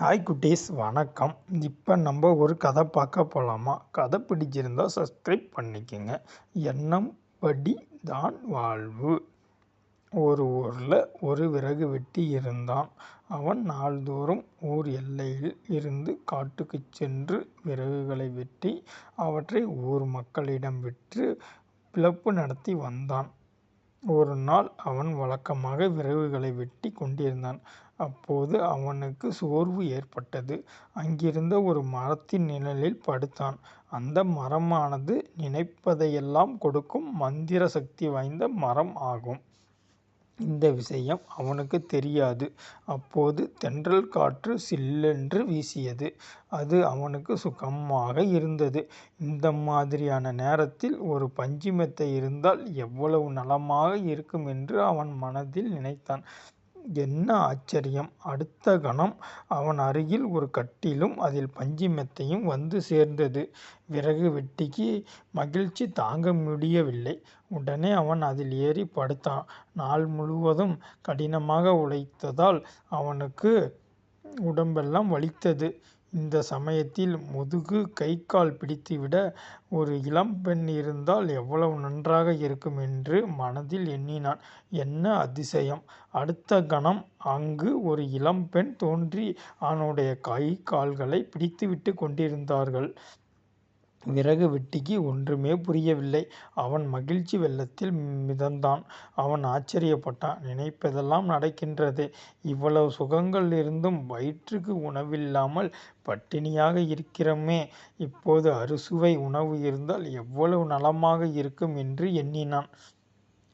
Hi குட்டீஸ். வணக்கம். இப்போ நம்ம ஒரு கதை பார்க்க போகலாமா கதை பிடிச்சிருந்தா சப்ஸ்கிரைப் பண்ணிக்கோங்க. எண்ணம் படி தான் வாழ்வு. ஒரு ஊரில் ஒரு விறகு வெட்டி இருந்தான். அவன் நாள்தோறும் ஊர் எல்லையில் இருந்து காட்டுக்கு சென்று விறகுகளை வெட்டி அவற்றை ஊர் மக்களிடம் விற்று பிளப்பு நடத்தி வந்தான். ஒரு நாள் அவன் வழக்கமாக விறகுகளை வெட்டி கொண்டிருந்தான். அப்போது அவனுக்கு சோர்வு ஏற்பட்டது. அங்கிருந்த ஒரு மரத்தின் நிழலில் படுத்தான். அந்த மரமானது நினைப்பதையெல்லாம் கொடுக்கும் மந்திர சக்தி வாய்ந்த மரம் ஆகும். இந்த விஷயம் அவனுக்கு தெரியாது. அப்போது தென்றல் காற்று சில்லென்று வீசியது. அது அவனுக்கு சுகமாக இருந்தது. இந்த மாதிரியான நேரத்தில் ஒரு பஞ்சு மெத்தை இருந்தால் எவ்வளவு நலமாக இருக்கும் என்று அவன் மனதில் நினைத்தான். என்ன ஆச்சரியம். அடுத்த கணம் அவன் அருகில் ஒரு கட்டிலும் அதில் பஞ்சு மெத்தையும் வந்து சேர்ந்தது. விறகு வெட்டிக்கு மகிழ்ச்சி தாங்க முடியவில்லை. உடனே அவன் அதில் ஏறி படுத்தான். நாள் முழுவதும் கடினமாக உழைத்ததால் அவனுக்கு உடம்பெல்லாம் வலித்தது. இந்த சமயத்தில் முதுகு கை கால் பிடித்துவிட ஒரு இளம்பெண் இருந்தால் எவ்வளவு நன்றாக இருக்கும் என்று மனதில் எண்ணினான். என்ன அதிசயம்! அடுத்த கணம் அங்கு ஒரு இளம்பெண் தோன்றி அவனுடைய கை கால்களை பிடித்துவிட்டு கொண்டிருந்தார்கள். விறகு வெட்டிக்கு ஒன்றுமே புரியவில்லை. அவன் மகிழ்ச்சி வெள்ளத்தில் மிதந்தான். அவன் ஆச்சரியப்பட்டான். நினைப்பதெல்லாம் நடக்கின்றதே. இவ்வளவு சுகங்கள் இருந்தும் வயிற்றுக்கு உணவில்லாமல் பட்டினியாக இருக்கிறோமே. இப்போது அறுசுவை உணவு இருந்தால் எவ்வளவு நலமாக இருக்கும் என்று எண்ணினான்.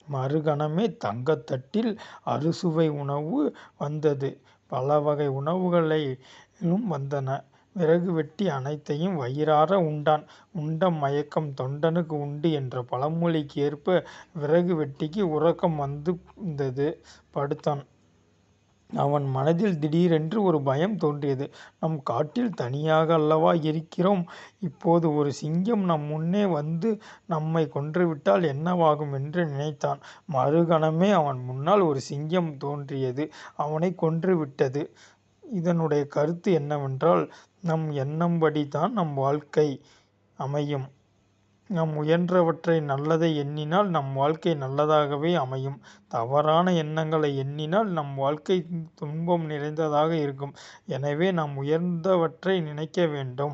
மறுகணமே தங்கத்தட்டில் அறுசுவை உணவு வந்தது. பல வகை உணவுகளும் வந்தன. விறகு வெட்டி அனைத்தையும் வயிறார உண்டான். உண்ட மயக்கம் தொண்டனுக்கு உண்டு என்ற பழமொழிக்கு ஏற்ப விறகு வெட்டிக்கு உறக்கம் வந்தது படுத்தான். அவன் மனதில் திடீரென்று ஒரு பயம் தோன்றியது. நம் காட்டில் தனியாக அல்லவா இருக்கிறோம்? இப்போது ஒரு சிங்கம் நம் முன்னே வந்து நம்மை கொன்றுவிட்டால் என்னவாகும் என்று நினைத்தான். மறுகணமே அவன் முன்னால் ஒரு சிங்கம் தோன்றியது. அவனை கொன்றுவிட்டது இதனுடைய கருத்து என்னவென்றால் நம் எண்ணம்படி தான் நம் வாழ்க்கை அமையும். நாம் முயன்றவற்றை நல்லதை எண்ணினால் நம் வாழ்க்கை நல்லதாகவே அமையும். தவறான எண்ணங்களை எண்ணினால் நம் வாழ்க்கை துன்பம் நிறைந்ததாக இருக்கும். எனவே நாம் உயர்ந்தவற்றை நினைக்க வேண்டும்.